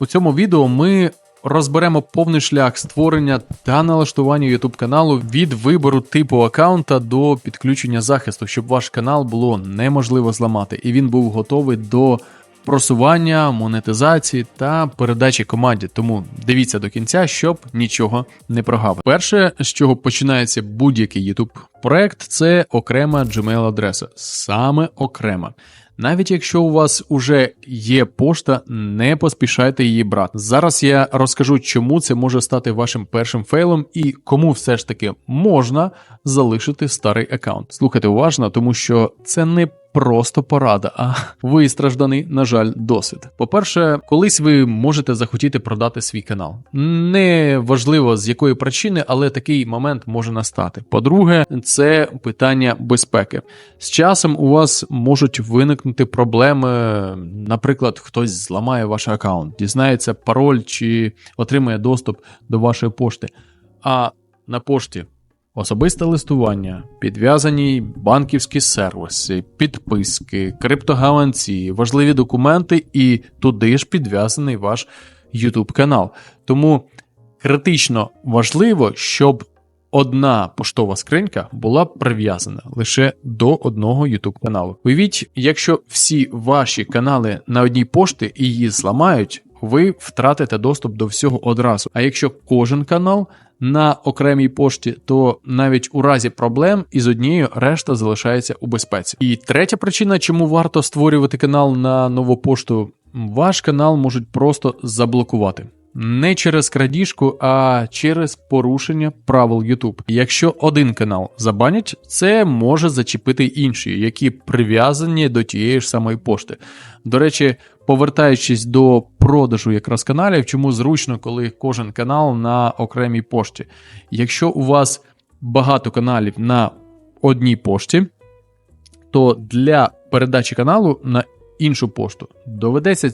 У цьому відео ми розберемо повний шлях створення та налаштування YouTube каналу від вибору типу аккаунта до підключення захисту, щоб ваш канал було неможливо зламати, і він був готовий до просування, монетизації та передачі команді. Тому дивіться до кінця, щоб нічого не прогавити. Перше, з чого починається будь-який YouTube проект, це окрема Gmail адреса, саме окрема. Навіть якщо у вас уже є пошта, не поспішайте її брати. Зараз я розкажу, чому це може стати вашим першим фейлом і кому все ж таки можна залишити старий аккаунт. Слухайте уважно, тому що це не просто порада, а вистражданий, на жаль, досвід. По-перше, колись ви можете захотіти продати свій канал. Не важливо з якої причини, але такий момент може настати. По-друге, це питання безпеки. З часом у вас можуть виникнути проблеми, наприклад, хтось зламає ваш аккаунт, дізнається пароль чи отримає доступ до вашої пошти. А на пошті Особисте листування, підв'язані банківські сервіси, підписки, криптогаванці, важливі документи, і туди ж підв'язаний ваш YouTube канал. Тому критично важливо, щоб одна поштова скринька була прив'язана лише до одного YouTube каналу. Уявіть, якщо всі ваші канали на одній пошті її зламають, ви втратите доступ до всього одразу. А якщо кожен канал на окремій пошті, то навіть у разі проблем із однією решта залишається у безпеці. І третя причина, чому варто створювати канал на нову пошту, ваш канал можуть просто заблокувати. Не через крадіжку, а через порушення правил YouTube. Якщо один канал забанять, це може зачепити інші, які прив'язані до тієї ж самої пошти. До речі, повертаючись до продажу якраз каналів, чому зручно, коли кожен канал на окремій пошті. Якщо у вас багато каналів на одній пошті, то для передачі каналу на іншу пошту доведеться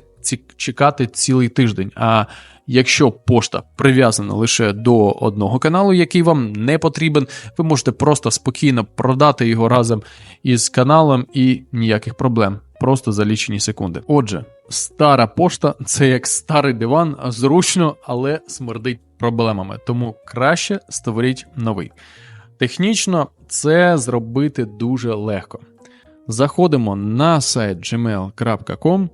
чекати цілий тиждень. А якщо пошта прив'язана лише до одного каналу, який вам не потрібен, ви можете просто спокійно продати його разом із каналом і ніяких проблем. Просто за лічені секунди. Отже, стара пошта це як старий диван, зручно, але смердить проблемами. Тому краще створіть новий. Технічно це зробити дуже легко. Заходимо на сайт gmail.com,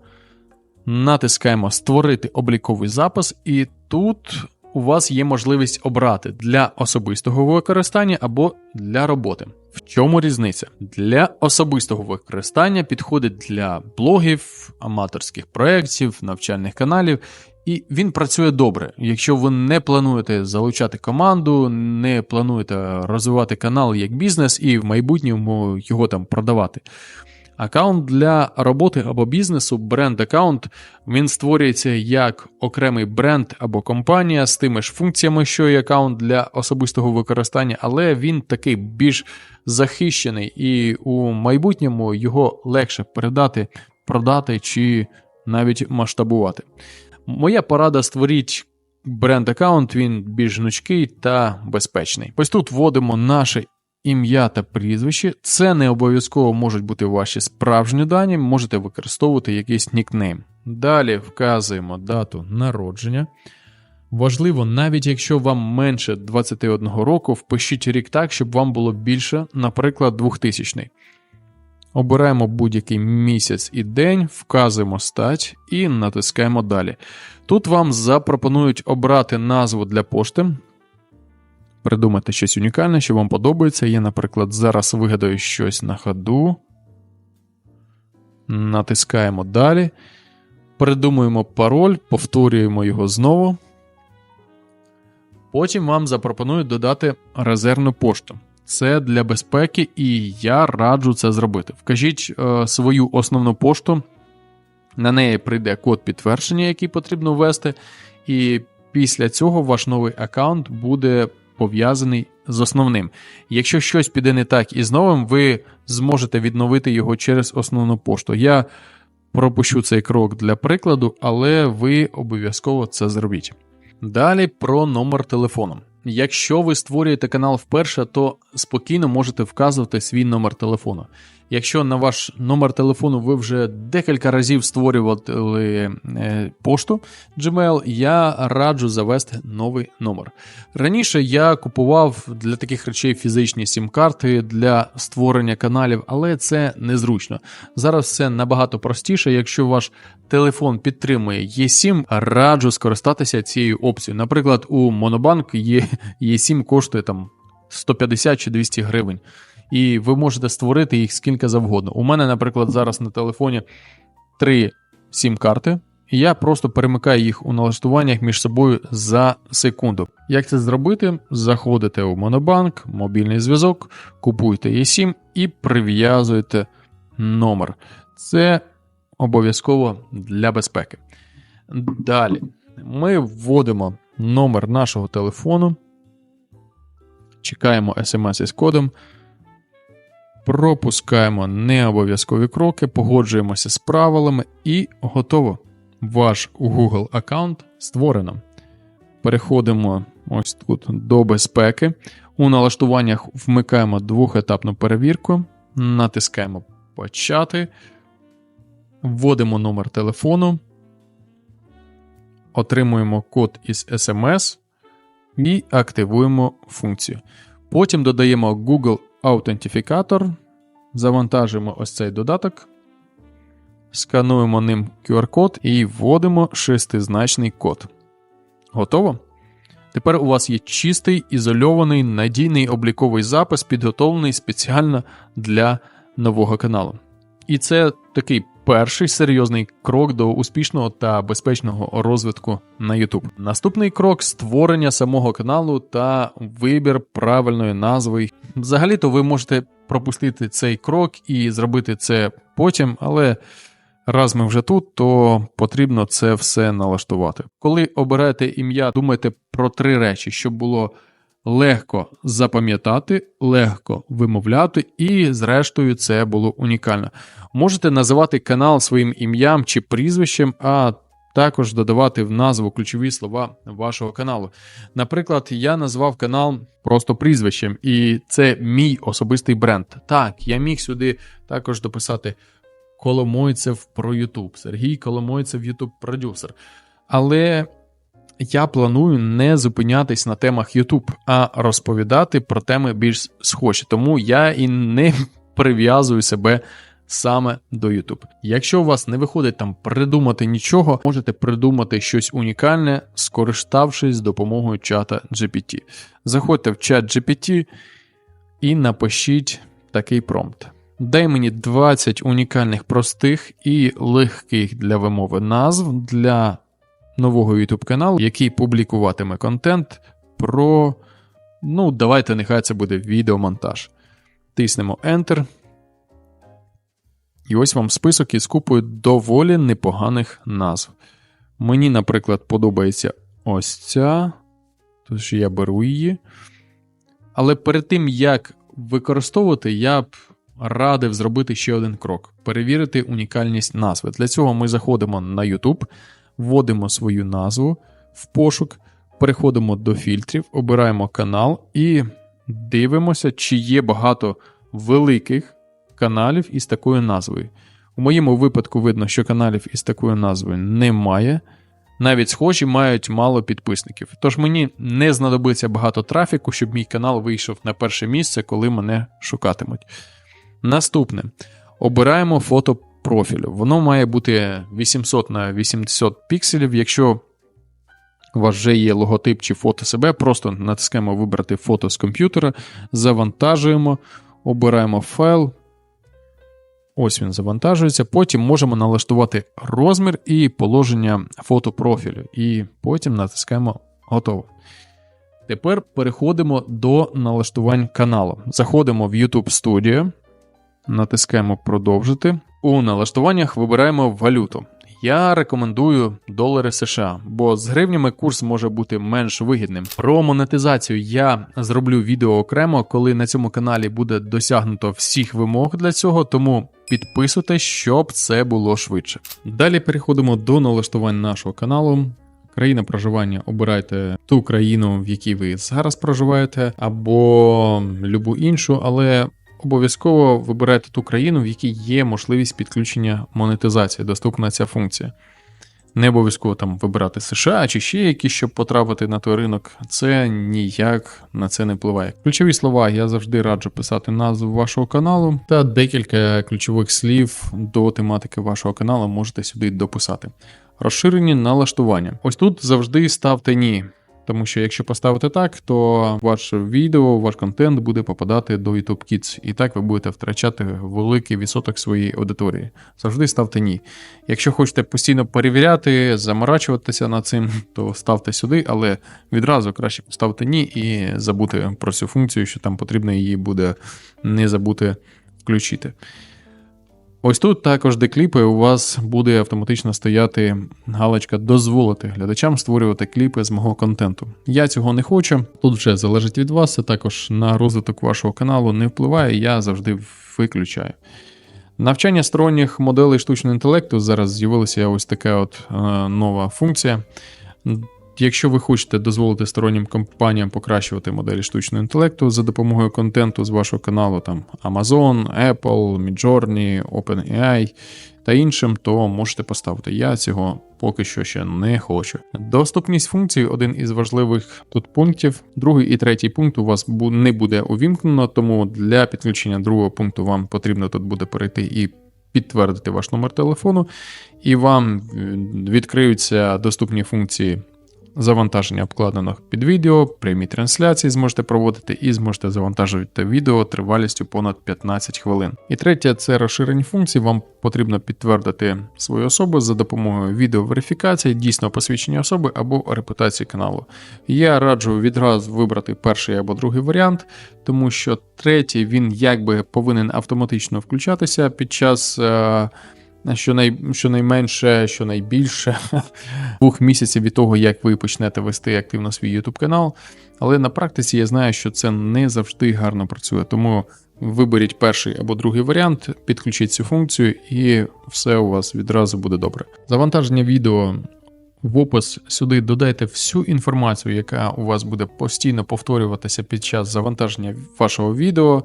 натискаємо Створити обліковий запис, і тут у вас є можливість обрати для особистого використання або для роботи. В чому різниця? Для особистого використання підходить для блогів, аматорських проєктів, навчальних каналів, і він працює добре. Якщо ви не плануєте залучати команду, не плануєте розвивати канал як бізнес і в майбутньому його там продавати. Аккаунт для роботи або бізнесу, бренд-аккаунт, він створюється як окремий бренд або компанія з тими ж функціями, що і аккаунт для особистого використання, але він такий більш захищений, і у майбутньому його легше передати, продати чи навіть масштабувати. Моя порада створіть бренд-аккаунт, він більш гнучкий та безпечний. Ось тут вводимо наше ім'я та прізвище. Це не обов'язково можуть бути ваші справжні дані, можете використовувати якийсь нікнейм. Далі вказуємо дату народження. Важливо, навіть якщо вам менше 21 року, впишіть рік так, щоб вам було більше, наприклад, 2000. Обираємо будь-який місяць і день, вказуємо стать і натискаємо далі. Тут вам запропонують обрати назву для пошти, придумати щось унікальне, що вам подобається. Я, наприклад, зараз вигадаю щось на ходу. Натискаємо далі. Придумуємо пароль, повторюємо його знову. Потім вам запропонують додати резервну пошту. Це для безпеки, і я раджу це зробити. Вкажіть е, свою основну пошту, на неї прийде код підтвердження, який потрібно ввести, і після цього ваш новий аккаунт буде пов'язаний з основним. Якщо щось піде не так із новим, ви зможете відновити його через основну пошту. Я пропущу цей крок для прикладу, але ви обов'язково це зробіть. Далі про номер телефону. Якщо ви створюєте канал вперше, то спокійно можете вказувати свій номер телефону. Якщо на ваш номер телефону ви вже декілька разів створювали е, пошту Gmail, я раджу завести новий номер. Раніше я купував для таких речей фізичні сім-карти для створення каналів, але це незручно. Зараз все набагато простіше. Якщо ваш телефон підтримує eSIM, раджу скористатися цією опцією. Наприклад, у Monobank є eSIM коштує там 150 чи 200 гривень. І ви можете створити їх скільки завгодно. У мене, наприклад, зараз на телефоні три сім-карти, і я просто перемикаю їх у налаштуваннях між собою за секунду. Як це зробити? Заходите у Monobank, мобільний зв'язок, купуєте eSIM і прив'язуєте номер. Це обов'язково для безпеки. Далі ми вводимо номер нашого телефону, чекаємо смс із кодом, пропускаємо необов'язкові кроки, погоджуємося з правилами і готово. Ваш Google аккаунт створено. Переходимо ось тут до безпеки. У налаштуваннях вмикаємо двохетапну перевірку, натискаємо Почати. Вводимо номер телефону, отримуємо код із SMS і активуємо функцію. Потім додаємо Google Аутентифікатор, завантажуємо ось цей додаток, скануємо ним QR-код і вводимо шестизначний код. Готово? Тепер у вас є чистий, ізольований, надійний обліковий запис, підготовлений спеціально для нового каналу. І це такий перший серйозний крок до успішного та безпечного розвитку на YouTube. Наступний крок створення самого каналу та вибір правильної назви. Взагалі-то ви можете пропустити цей крок і зробити це потім, але раз ми вже тут, то потрібно це все налаштувати. Коли обираєте ім'я, думайте про три речі, щоб було. Легко запам'ятати, легко вимовляти, і, зрештою, це було унікально. Можете називати канал своїм ім'ям чи прізвищем, а також додавати в назву ключові слова вашого каналу. Наприклад, я назвав канал просто прізвищем, і це мій особистий бренд. Так, я міг сюди також дописати Коломойцев про YouTube, Сергій Коломойцев, YouTube продюсер. Але я планую не зупинятись на темах YouTube, а розповідати про теми більш схожі. Тому я і не прив'язую себе саме до YouTube. Якщо у вас не виходить там придумати нічого, можете придумати щось унікальне, скориставшись допомогою чата GPT. Заходьте в чат GPT і напишіть такий промпт. Дай мені 20 унікальних простих і легких для вимови назв для нового YouTube каналу, який публікуватиме контент про. Ну, давайте, нехай це буде відеомонтаж. Тиснемо Enter. І ось вам список із купою доволі непоганих назв. Мені, наприклад, подобається ось ця. Тож я беру її. Але перед тим, як використовувати, я б радив зробити ще один крок: перевірити унікальність назви. Для цього ми заходимо на YouTube, вводимо свою назву в пошук, переходимо до фільтрів, обираємо канал і дивимося, чи є багато великих каналів із такою назвою. У моєму випадку видно, що каналів із такою назвою немає. Навіть схожі мають мало підписників. Тож мені не знадобиться багато трафіку, щоб мій канал вийшов на перше місце, коли мене шукатимуть. Наступне обираємо фото профілю. Воно має бути 800 на 800 пікселів. Якщо у вас вже є логотип чи фото себе, просто натискаємо вибрати фото з комп'ютера, завантажуємо, обираємо файл. Ось він завантажується. Потім можемо налаштувати розмір і положення фото профілю. І потім натискаємо готово. Тепер переходимо до налаштувань каналу. Заходимо в YouTube Studio, натискаємо продовжити. У налаштуваннях вибираємо валюту. Я рекомендую долари США, бо з гривнями курс може бути менш вигідним. Про монетизацію я зроблю відео окремо, коли на цьому каналі буде досягнуто всіх вимог для цього, тому підписуйтесь, щоб це було швидше. Далі переходимо до налаштувань нашого каналу. Країна проживання обирайте ту країну, в якій ви зараз проживаєте, або любу іншу, але обов'язково вибирайте ту країну, в якій є можливість підключення монетизації, доступна ця функція. Не обов'язково там вибирати США чи ще якісь, щоб потрапити на той ринок. Це ніяк на це не впливає. Ключові слова я завжди раджу писати назву вашого каналу та декілька ключових слів до тематики вашого каналу можете сюди дописати. Розширені налаштування. Ось тут завжди ставте ні. Тому що якщо поставити так, то ваше відео, ваш контент буде попадати до YouTube Kids, і так ви будете втрачати великий відсоток своєї аудиторії. Завжди ставте ні. Якщо хочете постійно перевіряти, заморачуватися над цим, то ставте сюди, але відразу краще поставити ні і забути про цю функцію, що там потрібно її буде не забути включити. Ось тут також, де кліпи, у вас буде автоматично стояти галочка дозволити глядачам створювати кліпи з мого контенту. Я цього не хочу. Тут вже залежить від вас, це також на розвиток вашого каналу не впливає, я завжди виключаю. Навчання сторонніх моделей штучного інтелекту зараз з'явилася ось така от е, нова функція. Якщо ви хочете дозволити стороннім компаніям покращувати моделі штучного інтелекту за допомогою контенту з вашого каналу, там Amazon, Apple, Midjourney, OpenAI та іншим, то можете поставити. Я цього поки що ще не хочу. Доступність функцій один із важливих тут пунктів. Другий і третій пункт у вас не буде увімкнено, тому для підключення другого пункту вам потрібно тут буде перейти і підтвердити ваш номер телефону, і вам е, відкриються доступні функції завантаження обкладених під відео, прямі трансляції зможете проводити і зможете завантажувати відео тривалістю понад 15 хвилин. І третє це розширені функції. Вам потрібно підтвердити свою особу за допомогою відеоверифікації, дійсного посвідчення особи або репутації каналу. Я раджу відразу вибрати перший або другий варіант, тому що третій він якби повинен автоматично включатися під час. Е, Щонай, щонайменше, щонайбільше двох місяців від того, як ви почнете вести активно свій YouTube канал. Але на практиці я знаю, що це не завжди гарно працює. Тому виберіть перший або другий варіант, підключіть цю функцію, і все у вас відразу буде добре. Завантаження відео. В опис сюди додайте всю інформацію, яка у вас буде постійно повторюватися під час завантаження вашого відео.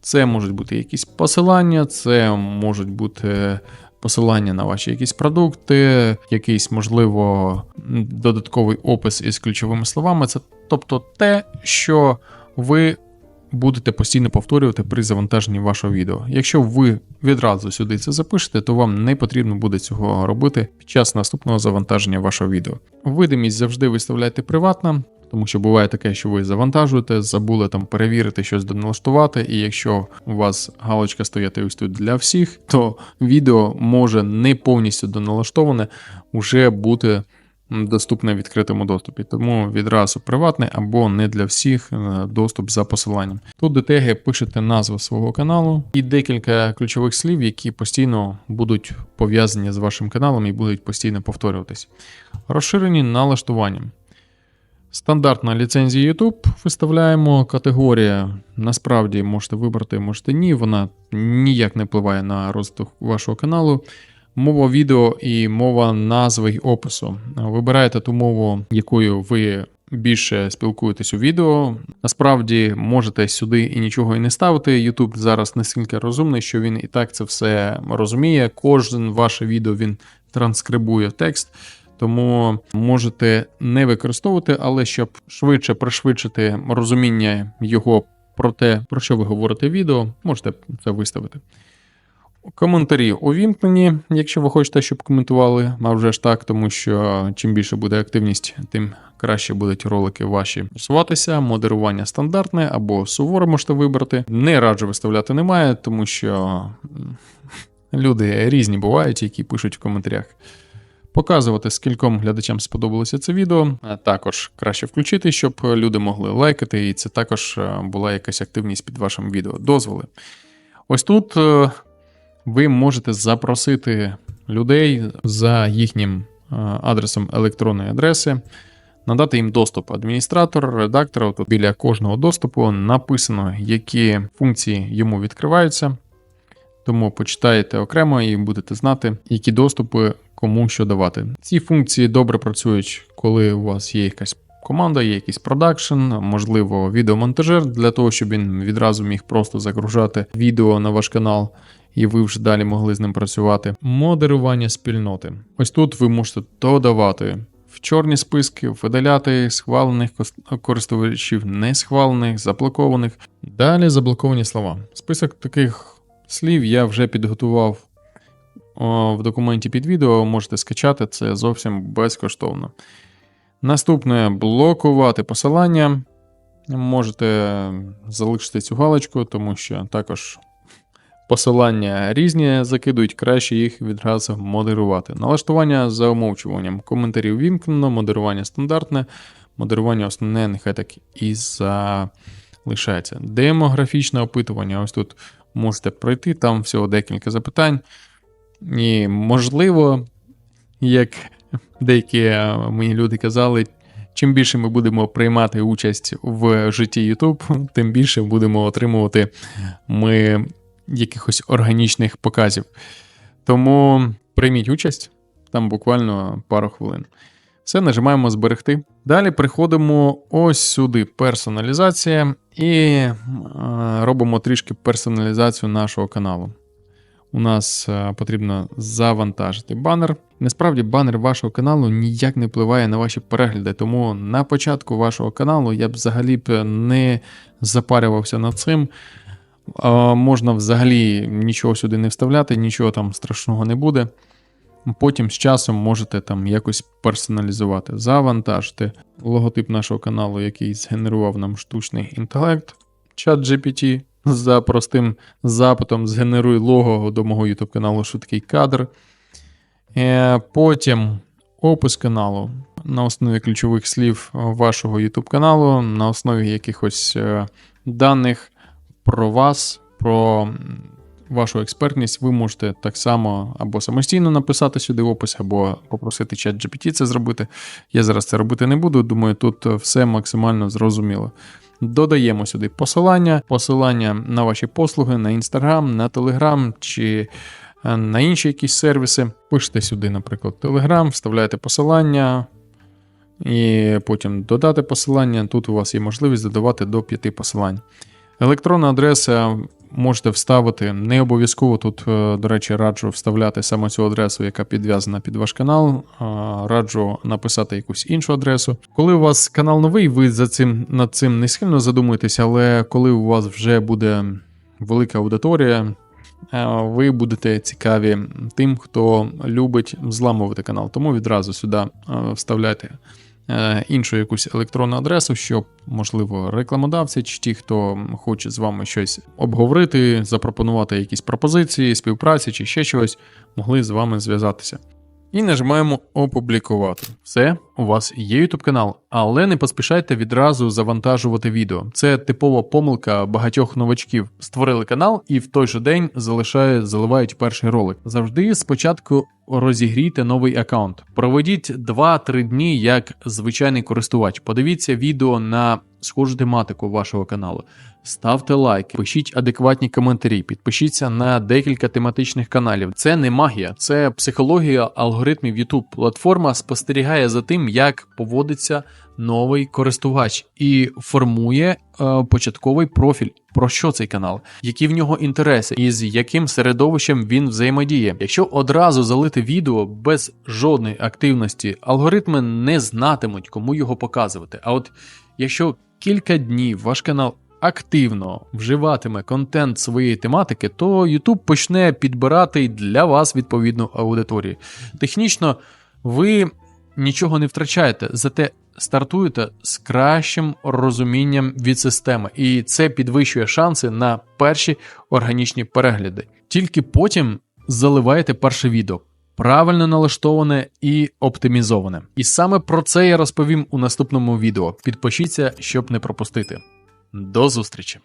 Це можуть бути якісь посилання, це можуть бути посилання на ваші якісь продукти, якийсь, можливо, додатковий опис із ключовими словами. Це тобто те, що ви будете постійно повторювати при завантаженні вашого відео. Якщо ви відразу сюди це запишете, то вам не потрібно буде цього робити під час наступного завантаження вашого відео. Видимість завжди виставляйте приватно. Тому що буває таке, що ви завантажуєте, забули там перевірити щось доналаштувати, і якщо у вас галочка стояти ось тут для всіх, то відео може не повністю доналаштоване уже бути доступне в відкритому доступі. Тому відразу приватний або не для всіх е, доступ за посиланням. Тут до теги пишете назву свого каналу і декілька ключових слів, які постійно будуть пов'язані з вашим каналом і будуть постійно повторюватись. Розширені налаштування. Стандартна ліцензія YouTube виставляємо. Категорія насправді можете вибрати, можете ні. Вона ніяк не впливає на розвиток вашого каналу. Мова відео і мова назви й опису. Вибираєте ту мову, якою ви більше спілкуєтесь у відео. Насправді можете сюди і нічого і не ставити. YouTube зараз настільки розумний, що він і так це все розуміє. Кожен ваше відео він транскрибує текст. Тому можете не використовувати, але щоб швидше пришвидшити розуміння його про те, про що ви говорите відео, можете це виставити. Коментарі увімкнені, якщо ви хочете, щоб коментували, а вже ж так, тому що чим більше буде активність, тим краще будуть ролики ваші просуватися. Модерування стандартне або суворе можете вибрати. Не раджу виставляти немає, тому що люди різні бувають, які пишуть в коментарях. Показувати, скільком глядачам сподобалося це відео. Також краще включити, щоб люди могли лайкати, і це також е, була якась активність під вашим відео. Дозволи. Ось тут е, ви можете запросити людей за їхнім е, адресом електронної адреси, надати їм доступ адміністратор, редактора. Тут біля кожного доступу написано, які функції йому відкриваються. Тому почитаєте окремо і будете знати, які доступи кому що давати. Ці функції добре працюють, коли у вас є якась команда, є якийсь продакшн, можливо, відеомонтажер для того, щоб він відразу міг просто загружати відео на ваш канал. І ви вже далі могли з ним працювати. Модерування спільноти. Ось тут ви можете додавати в чорні списки, видаляти схвалених користувачів, не схвалених, заблокованих. Далі заблоковані слова. Список таких слів я вже підготував в документі під відео. Можете скачати це зовсім безкоштовно. Наступне блокувати посилання. Можете залишити цю галочку, тому що також посилання різні закидують, краще їх відразу модерувати. Налаштування за умовчуванням. Коментарів вімкнено, модерування стандартне, модерування основне, нехай так і залишається. Демографічне опитування. Ось тут можете пройти, там всього декілька запитань. І, можливо, як деякі е, мені люди казали, чим більше ми будемо приймати участь в житті YouTube, тим більше будемо отримувати ми якихось органічних показів. Тому прийміть участь, там буквально пару хвилин. Все, нажимаємо зберегти. Далі приходимо ось сюди, персоналізація, і е, робимо трішки персоналізацію нашого каналу. У нас е, потрібно завантажити банер. Насправді, банер вашого каналу ніяк не впливає на ваші перегляди, тому на початку вашого каналу я б взагалі б не запарювався над цим. Можна взагалі нічого сюди не вставляти, нічого там страшного не буде. Потім з часом можете там якось персоналізувати, завантажити логотип нашого каналу, який згенерував нам штучний інтелект, чат GPT за простим запитом згенеруй лого до мого YouTube каналу швидкий кадр. Е, Потім опис каналу на основі ключових слів вашого YouTube каналу, на основі якихось е, даних про вас, про вашу експертність, ви можете так само або самостійно написати сюди опис, або попросити чат GPT це зробити. Я зараз це робити не буду. Думаю, тут все максимально зрозуміло. Додаємо сюди посилання, посилання на ваші послуги, на Instagram, на Telegram чи е, на інші якісь сервіси. Пишете сюди, наприклад, Telegram, вставляєте посилання. І потім додати посилання. Тут у вас є можливість додавати до 5 посилань. Електронна адреса можете вставити. Не обов'язково тут, е, до речі, раджу вставляти саме цю адресу, яка підв'язана під ваш канал. Раджу написати якусь іншу адресу. Коли у вас канал новий, ви за цим над цим не сильно задумуєтесь, але коли у вас вже буде велика аудиторія. е, Ви будете цікаві тим, хто любить зламувати канал. Тому відразу сюди е, вставляйте е, іншу якусь електронну адресу, щоб, можливо, рекламодавці чи ті, хто хоче з вами щось обговорити, запропонувати якісь пропозиції, співпраці чи ще чогось, могли з вами зв'язатися. І нажимаємо опублікувати. Все, у вас є YouTube канал, але не поспішайте відразу завантажувати відео. Це типова помилка багатьох новачків. Створили канал і в той же день залишають, заливають перший ролик. Завжди спочатку розігрійте новий аккаунт. Проведіть 2-3 дні як звичайний користувач. Подивіться відео на схожу тематику вашого каналу. Ставте лайки, пишіть адекватні коментарі, підпишіться на декілька тематичних каналів. Це не магія, це психологія алгоритмів YouTube. Платформа спостерігає за тим, як поводиться новий користувач і формує е, початковий профіль. Про що цей канал, які в нього інтереси, і з яким середовищем він взаємодіє. Якщо одразу залити відео без жодної активності, алгоритми не знатимуть, кому його показувати. А от якщо кілька днів ваш канал активно вживатиме контент своєї тематики, то YouTube почне підбирати для вас відповідну аудиторію. Технічно ви нічого не втрачаєте, зате стартуєте з кращим розумінням від системи, і це підвищує шанси на перші органічні перегляди. Тільки потім заливаєте перше відео. Правильно налаштоване і оптимізоване. І саме про це я розповім у наступному відео. Підпишіться, щоб не пропустити. До зустрічі!